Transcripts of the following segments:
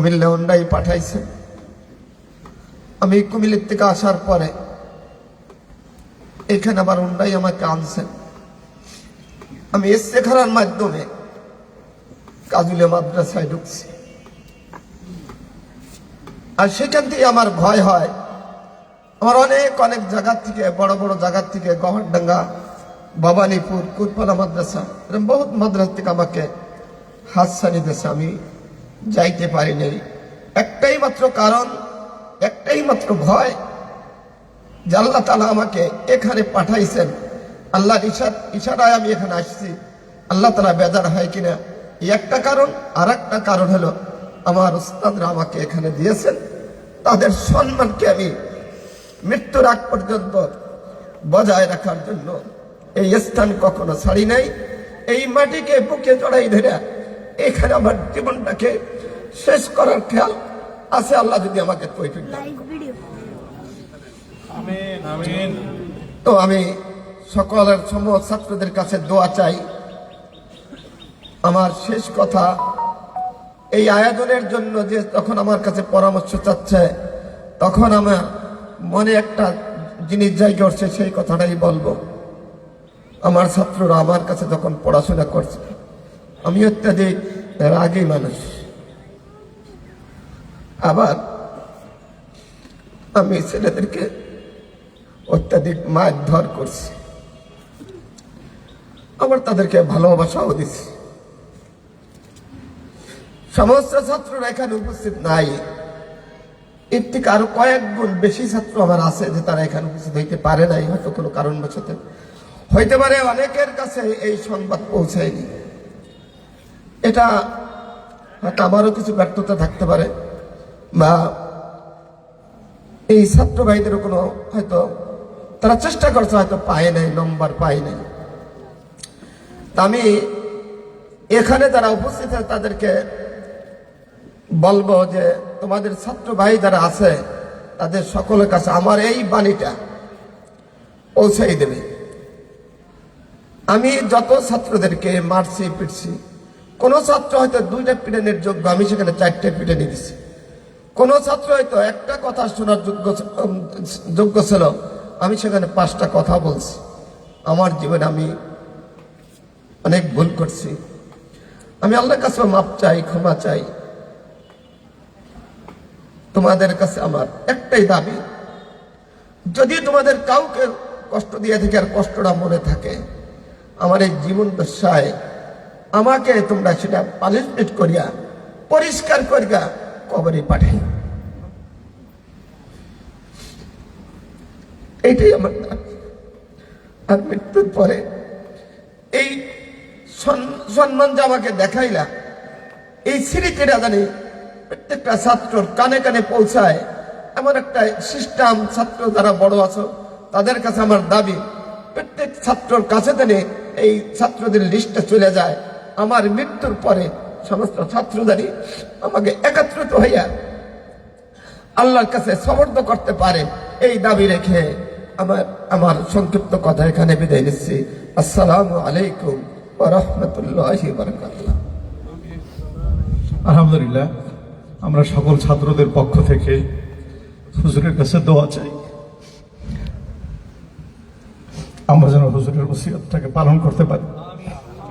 Comilla Hyundai পাঠাইছে। আমি কুমিল্লার থেকে আসার পরে এখানে আবার হন্ডাই আমাকে আনছেন আমি এসে ইস্তেখারার মাধ্যমে কাজুলে মাদ্রাসায় ঢুকছি। আর সেখান থেকে আমার ভয় হয়। আমার অনেক অনেক জায়গার থেকে, বড় বড় জায়গার থেকে গহরডাঙ্গা ভবানীপুর, কুরপালা মাদ্রাসা এরকম বহুত মাদ্রাসা থেকে আমাকে হাতছানি দিয়েছে। আমি যাইতে পারি নাই। একটাই মাত্র কারণ, একটাই মাত্র ভয়। যে আল্লাহ তালা আমাকে এখানে পাঠাইছেন। আল্লাহর ইশার, ইশারায় আমি এখানে আসছি। আল্লাহ তালা বেজার হয় কিনা? এই একটা কারণ আর একটা কারণ হলো, আমার উস্তাদরা আমাকে এখানে দিয়েছেন। তাদের সম্মানকে আমি মৃত্যুর আগ পর্যন্ত বজায় রাখার জন্য এই স্থান কখনো ছাড়ি নাই। এই মাটিকে বুকে জড়াই ধরে এখানে আমার জীবনটাকে শেষ করার খেয়াল আছে আল্লাহ যদি আমাকে তৈরি তো আমি সকলের সমস্ত ছাত্রদের কাছে দোয়া চাই। আমার শেষ কথা এই আয়োজনের জন্য যে তখন আমার কাছে পরামর্শ চাচ্ছে তখন আমার মনে একটা জিনিস জায়গা করছে সেই কথাটাই বলব। আমার ছাত্ররা আমার কাছে যখন পড়াশোনা করছে আমি অত্যাধিক রাগী মানুষ। আবার আমি ছেলেদেরকে অত্যাধিক মারধর করছি। আবার তাদেরকে ভালোবাসাও দিচ্ছি। সমস্ত ছাত্ররা এখানে উপস্থিত নাই। এর থেকে আরও কয়েক গুণ বেশি ছাত্র আমার আছে যে তারা এখানে উপস্থিত হইতে পারে নাই, হয়তো কোনো কারণ বসাতে হইতে পারে অনেকের কাছে এই সংবাদ পৌঁছায়নি। এটা হয়তো আমারও কিছু ব্যর্থতা থাকতে পারে বা এই ছাত্র ভাইদেরও কোনো হয়তো তারা চেষ্টা করছে, হয়তো পায় নাই নম্বর পায় নাই। আমি এখানে যারা উপস্থিত আছে, তাদেরকে বলব যে তোমাদের ছাত্র ভাই যারা আছে, তাদের সকলের কাছে আমার এই বাণীটা পৌঁছাই দেবে। আমি যত ছাত্রদেরকে মারছি, পিটছি কোনো ছাত্র হয়তো দুইটা পিটানের যোগ্য, আমি সেখানে চারটে পিটানি দিছি। কোনো ছাত্র হয়তো একটা কথা শোনার যোগ্য যোগ্য ছিল, আমি সেখানে পাঁচটা কথা বলছি। আমার জীবনে আমি অনেক ভুল করছি। আমি আল্লাহর কাছে মাপ চাই, ক্ষমা চাই। তোমাদের কাছে আমার একটাই দাবি, যদি তোমাদের কাউকে কষ্ট দিয়ে থেকে আর কষ্টটা মনে থাকে, আমার এই জীবন দশায় আমাকে তোমরা সেটা পানিশমেন্ট করিয়া, পরিষ্কার করিয়া কবরে পাঠাই এইটাই আমার আর মৃত্যুর পরে এই সম্মান যে আমাকে দেখাইলা, এই স্মৃতিটা জানি প্রত্যেকটা ছাত্রর কানে কানে পৌঁছায়। এমন একটা সিস্টেম ছাত্র যারা বড় আছো, তাদের কাছে আমার দাবি, প্রত্যেক ছাত্রর কাছে জানি এই ছাত্রদের লিস্টটা চলে যায়। আমার মৃত্যুর পরে সমস্ত ছাত্র জানি আমাকে একত্রিত হইয়া আল্লাহর কাছে সমর্থ করতে পারে, এই দাবি রেখে আমার আমার সংক্ষিপ্ত কথা এখানে বিদায় নিচ্ছি। আসসালামু আলাইকুম রাহমাতুল্লাহি আলহামদুলিল্লাহ, আমরা সকল ছাত্রদের পক্ষ থেকে হুজুরের কাছে দোয়া চাই। আমরা যেন হুজুরের ওসিয়তটাকে পালন করতে পারি।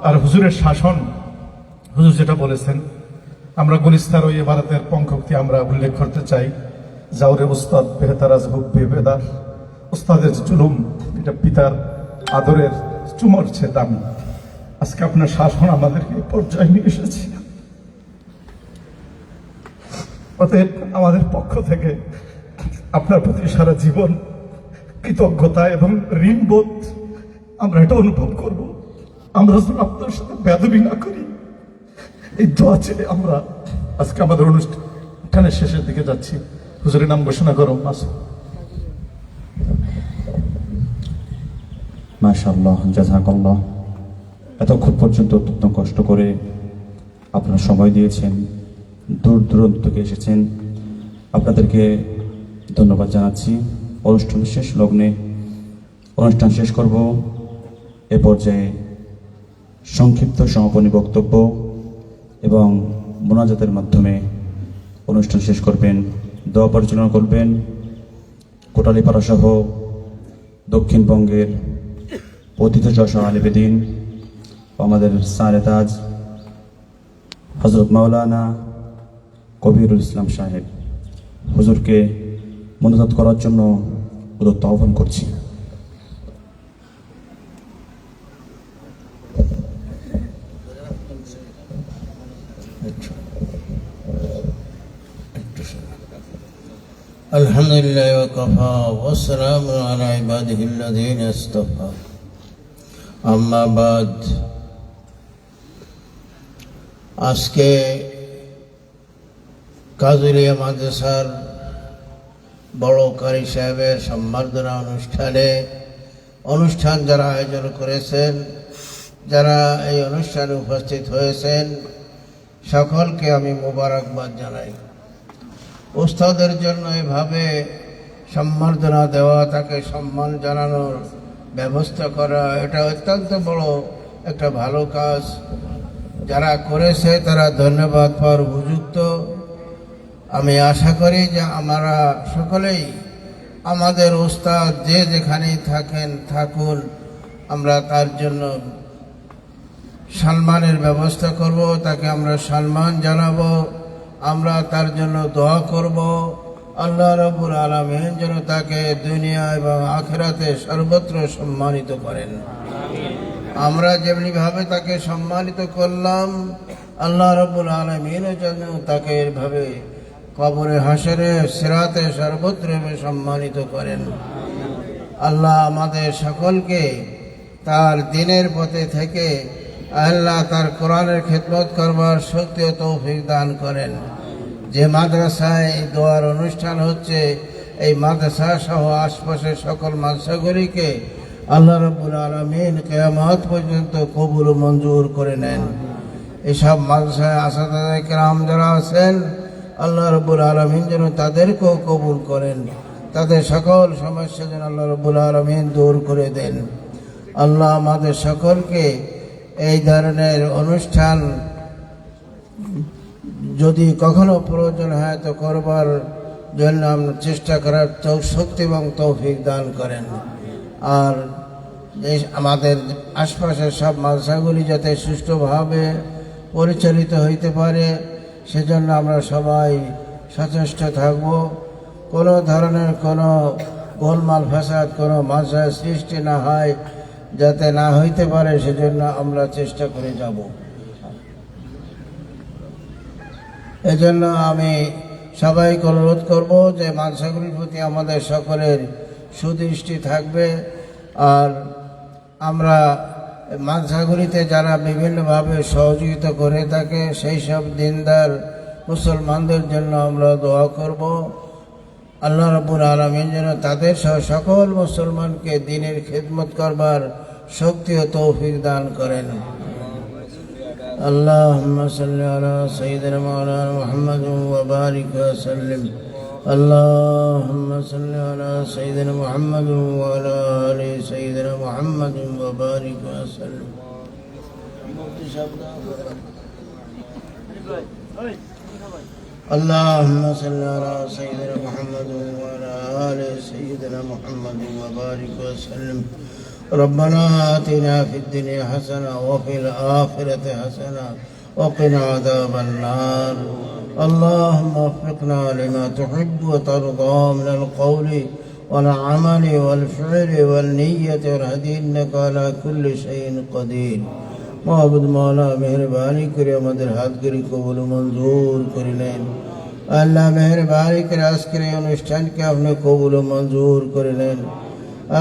আর হুজুরের শাসন, হুজুর যেটা বলেছেন, আমরা গুলিস্তার ওই ভারতের পঙ্খক্তি আমরা উল্লেখ করতে চাই। জাউরে উস্তাদ বেহতারাজ হুক বেদার উস্তাদের যে জুলুম, এটা পিতার আদরের চুমর ছে দামি। আজকে আপনার শাসন আমাদেরকে পর্যায়ে নিয়ে এসেছে। অতএব আমাদের পক্ষ থেকে আপনার প্রতি সারা জীবন কৃতজ্ঞতা এবং ঋণবোধ আমরা এটা অনুভব করব। আমরা যেন আপনার সাথে বেদবি না করি। এই দোয়া চেয়ে আমরা আজকে আমাদের অনুষ্ঠানের শেষের দিকে যাচ্ছি। হুজুরের নাম ঘোষণা করো, মাস। মাশাল্লাহ জাজাকাল্লাহ। এতক্ষণ পর্যন্ত অত্যন্ত কষ্ট করে আপনারা সময় দিয়েছেন, দূর দূরান্ত থেকে এসেছেন। আপনাদেরকে ধন্যবাদ জানাচ্ছি। অনুষ্ঠান শেষ লগ্নে অনুষ্ঠান শেষ করব। এ পর্যায়ে সংক্ষিপ্ত সমাপনী বক্তব্য এবং মোনাজাতের মাধ্যমে অনুষ্ঠান শেষ করবেন, দোয়া পরিচালনা করবেন কোটালীপাড়া সহ দক্ষিণবঙ্গের অতিথ চশা আলিবেদিন আমাদের সারে তাজ হজরত মাওলানা কবিরুল ইসলাম সাহেব। হুজুরকে মনোজাত করার জন্য উদত্ত আহ্বান করছি। الحمد لله وكفى والسلام على عباده الذين اصطفى أما بعد আজকে কাজুরিয়া মাদ্রাসার বড় কারি সাহেবের সম্বর্ধনা অনুষ্ঠানে অনুষ্ঠান যারা আয়োজন করেছেন যারা এই অনুষ্ঠানে উপস্থিত হয়েছেন সকলকে আমি মোবারকবাদ জানাই উস্তাদের জন্য এভাবে সম্বর্ধনা দেওয়া, তাকে সম্মান জানানোর ব্যবস্থা করা, এটা অত্যন্ত বড় একটা ভালো কাজ। যারা করেছে, তারা ধন্যবাদ পাওয়ার উপযুক্ত। আমি আশা করি যে আমরা সকলেই, আমাদের ওস্তাদ যে যেখানেই থাকেন, থাকুন, আমরা তার জন্য সম্মানের ব্যবস্থা করব, তাকে আমরা সম্মান জানাব। আমরা তার জন্য দোয়া করব। আল্লাহ রবুল আলমিন যেন তাকে দুনিয়া এবং আখেরাতে সর্বত্র সম্মানিত করেন। আমরা যেমনিভাবে তাকে সম্মানিত করলাম আল্লাহ রবুল আলমিনও যেন তাকে এভাবে কবরে হাসরে সেরাতে সর্বত্র সম্মানিত করেন। আল্লাহ আমাদের সকলকে তার দিনের পথে থেকে আল্লাহ তার কোরআনের খেদমত করবার শক্তি ও তৌফিক দান করেন। যে মাদ্রাসায় এই দোয়ার অনুষ্ঠান হচ্ছে, এই মাদ্রাসা সহ আশপাশের সকল মাদ্রাসাগুলিকে আল্লাহ রব্বুল আলমিন কেয়ামত পর্যন্ত কবুল মঞ্জুর করে নেন। এসব মাদ্রাসায় আসাদায় কেরাম যারা আছেন, আল্লাহ রব্বুল আলমিন যেন তাদেরকেও কবুল করেন। তাদের সকল সমস্যা যেন আল্লাহ রব্বুল আলমিন দূর করে দেন। আল্লাহ আমাদের সকলকে এই ধরনের অনুষ্ঠান যদি কখনো প্রয়োজন হয় তো করবার জন্য আমরা চেষ্টা করার শক্তি এবং তৌফিক দান করেন। আর আমাদের আশপাশের সব মাদ্রাসাগুলি যাতে সুষ্ঠুভাবে পরিচালিত হইতে পারে, সেজন্য আমরা সবাই সচেষ্ট থাকব। কোনো ধরনের কোনো গোলমাল ফাসাদ কোনো মাদ্রাসার সৃষ্টি না হয় যাতে না হইতে পারে, সেজন্য আমরা চেষ্টা করে যাব। এজন্য আমি সবাইকে অনুরোধ করব যে মানসাগুলির প্রতি আমাদের সকলের সুদৃষ্টি থাকবে। আর আমরা মানসাগুলিতে যারা বিভিন্নভাবে সহযোগিতা করে থাকে, সেই সব দিনদার মুসলমানদের জন্য আমরা দোয়া করব। আল্লাহ রব্বুল আলমিন যেন তাদের সহ সকল মুসলমানকে দিনের খেদমত করবার শক্তি ও তৌফিক দান করেন اللهم صل على سيدنا مولانا محمد وبارك وسلم اللهم صل على سيدنا محمد وعلى ال سيدنا محمد وبارك وسلم اللهم صل على سيدنا محمد وعلى آل سيدنا محمد وبارك وسلم. ربنا آتنا في الدنيا حسنة وفي الآخرة حسنة وقنا عذاب النار. اللهم وفقنا لما تحب وترضى من القول والعمل والفعل والنية. والهدي إنك على كل شيء قدير. মহাবুদ মৌলা মেহরবানি করে আমাদের হাতগুলি কবুল মঞ্জুর করে নেন আল্লাহ মেহরবানি করে আজকের এই অনুষ্ঠানকে আপনি কবুল মঞ্জুর করে নেন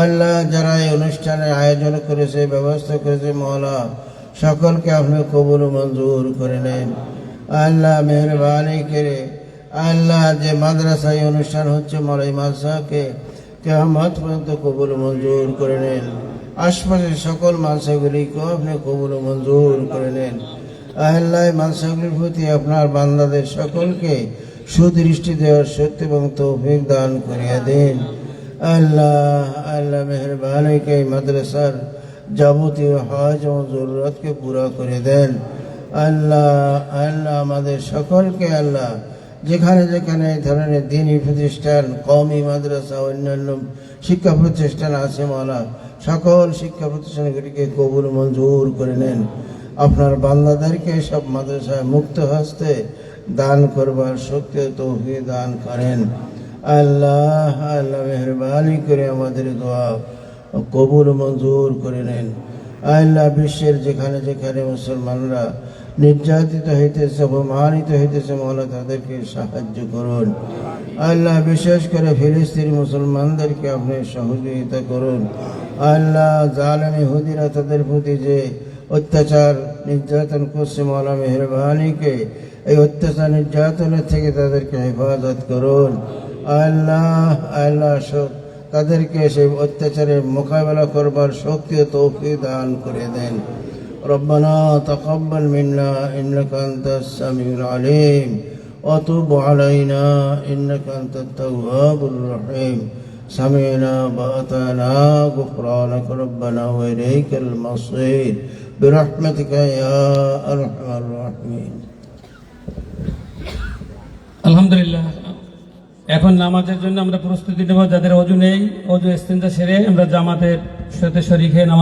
আল্লাহ যারা এই অনুষ্ঠানের আয়োজন করেছে, ব্যবস্থা করেছে মহলা সকলকে আপনি কবুল মঞ্জুর করে নেন আল্লাহ মেহরবানি করে আল্লাহ যে মাদ্রাসায় অনুষ্ঠান হচ্ছে মলাই মাদ্রাসাকে কেমত পর্যন্ত কবুল মঞ্জুর করে নেন। আশপাশের সকল মানসাগুলিকেও আপনি কবুল মঞ্জুর করে নেন। আল্লাহ মানসাগুলির প্রতি আপনার বান্দাদের সকলকে সুদৃষ্টি দেওয়ার সত্য এবং তৌফিক দান করিয়া দিন। আল্লাহ আল্লাহ মেহরবানিকে মাদ্রাসার যাবতীয় হজ ও জরুরতকে পুরা করে দেন। আল্লাহ আল্লাহ আমাদের সকলকে আল্লাহ যেখানে যেখানে এই ধরনের দিনই প্রতিষ্ঠান, কওমি মাদ্রাসা, অন্যান্য শিক্ষা প্রতিষ্ঠান আছে মালা সকল শিক্ষা প্রতিষ্ঠানগুলিকে কবুল মঞ্জুর করে নেন। আপনার বান্দাদেরকে সব মাদ্রাসায় মুক্ত হস্তে দান করবার শক্তি তৌফি দান করেন। আল্লাহ আল্লাহ মেহরবানি করে আমাদের দোয়া কবুল মঞ্জুর করে নেন। আল্লাহ বিশ্বের যেখানে যেখানে মুসলমানরা নির্যাতিত হইতেছে, অপমানিত হইতেছে, মৌলা তাদেরকে সাহায্য করুন। আল্লাহ, বিশেষ করে ফিলিস্তিনি মুসলমানদেরকে আপনি সহযোগিতা করুন। আল্লাহ, জালেম ইহুদিরা তাদের প্রতি যে অত্যাচার নির্যাতন করছে, মৌলা মেহরবানিকে, এই অত্যাচার নির্যাতনের থেকে তাদেরকে হেফাজত করুন। আল্লাহ আল্লাহ তাদেরকে সেই অত্যাচারের মোকাবেলা করবার শক্তি ও তৌফিক দান করে দেন। ربنا تقبل منا إنك أنت السميع العليم وتب علينا إنك أنت التواب الرحيم سمعنا وأطعنا غفرانك ربنا وإليك المصير برحمتك يا أرحم الراحمين আলহামদুলিল্লাহ এখন নামাজের জন্য আমরা প্রস্তুতি নেব যাদের অজু নেই অজু ইস্তেঞ্জা সেরে আমরা জামাতের সাথে শরীক হয়ে নামাজ